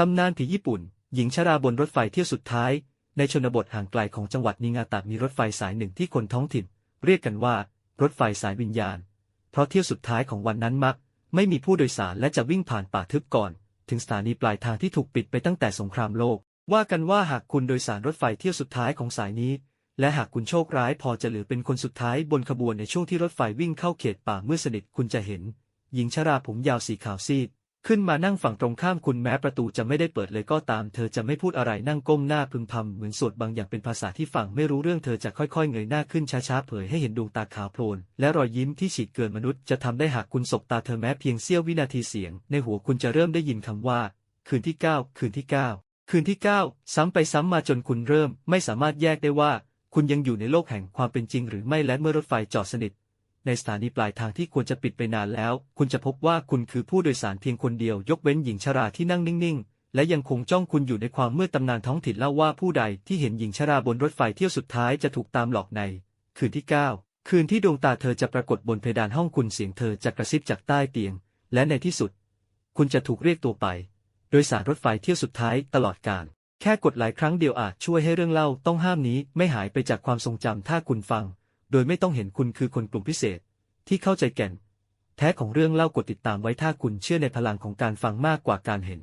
ตำนานผีญี่ปุ่น หญิงชราบนรถไฟเที่ยวสุดท้าย ในชนบทห่างไกลของจังหวัดนิงาตะมีรถไฟสายหนึ่งที่คนท้องถิ่น เรียกกันว่า รถไฟสายวิญญาณ เพราะเที่ยวสุดท้ายของวันนั้นมัก ไม่มีผู้โดยสารและจะวิ่งผ่านป่าทึบก่อน ถึงสถานีปลายทางที่ถูกปิดไปตั้งแต่สงครามโลก ว่ากันว่าหากคุณโดยสารรถไฟเที่ยวสุดท้ายของสายนี้ และหากคุณโชคร้ายพอจะเหลือเป็นคนสุดท้ายบนขบวนในช่วงที่รถไฟวิ่งเข้าเขตป่าเมืดสนิทคุณจะเห็น หญิงชราผมยาวสีขาวซีด ขึ้นมานั่งฝั่งตรงข้ามคุณแม้ประตูจะไม่ได้เปิดเลยก็ตาม เธอจะไม่พูดอะไรนั่งก้มหน้าพึมพำเหมือนสวดบางอย่างเป็นภาษาที่ฟังไม่รู้เรื่องเธอจะค่อยๆเงยหน้าขึ้นช้าๆเผยให้เห็นดวงตาขาวโพลน และรอยยิ้มที่ฉีกเกินมนุษย์จะทำได้หากคุณสบตาเธอแม้เพียงเสี้ยววินาทีเสียง ในหัวคุณจะเริ่มได้ยินคำว่า คืนที่เก้าคืนที่เก้าคืนที่เก้าซ้ำไปซ้ำมาจนคุณเริ่ม ไม่สามารถแยกได้ว่า คุณยังอยู่ในโลกแห่งความเป็นจริง หรือไม่และเมื่อรถไฟจอดสนิท ในสถานีปลายทางที่ควรจะปิดไปนานแล้ว คุณจะพบว่าคุณคือผู้โดยสารเพียงคนเดียว ยกเว้นหญิงชราที่นั่งนิ่งๆ และยังคงจ้องคุณอยู่ในความมืดตำนานท้องถิ่นเล่าว่าผู้ใดที่เห็นหญิงชราบนรถไฟเที่ยวสุดท้ายจะถูกตามหลอกใน คืนที่ 9 คืนที่ดวงตาเธอจะปรากฏบนเพดานห้องคุณเสียงเธอจะกระซิบจากใต้เตียง และในที่สุด คุณจะถูกเรียกตัวไป โดยสารรถไฟเที่ยวสุดท้ายตลอดกาลแค่กดหลายครั้งเดียวอาจช่วยให้เรื่องเล่าต้องห้ามนี้ไม่หายไปจากความทรงจำถ้าคุณฟัง โดยไม่ต้องเห็นคุณคือคนกลุ่มพิเศษ ที่เข้าใจแก่น แท้ของเรื่องเล่ากดติดตามไว้ถ้าคุณเชื่อในพลังของการฟังมากกว่าการเห็น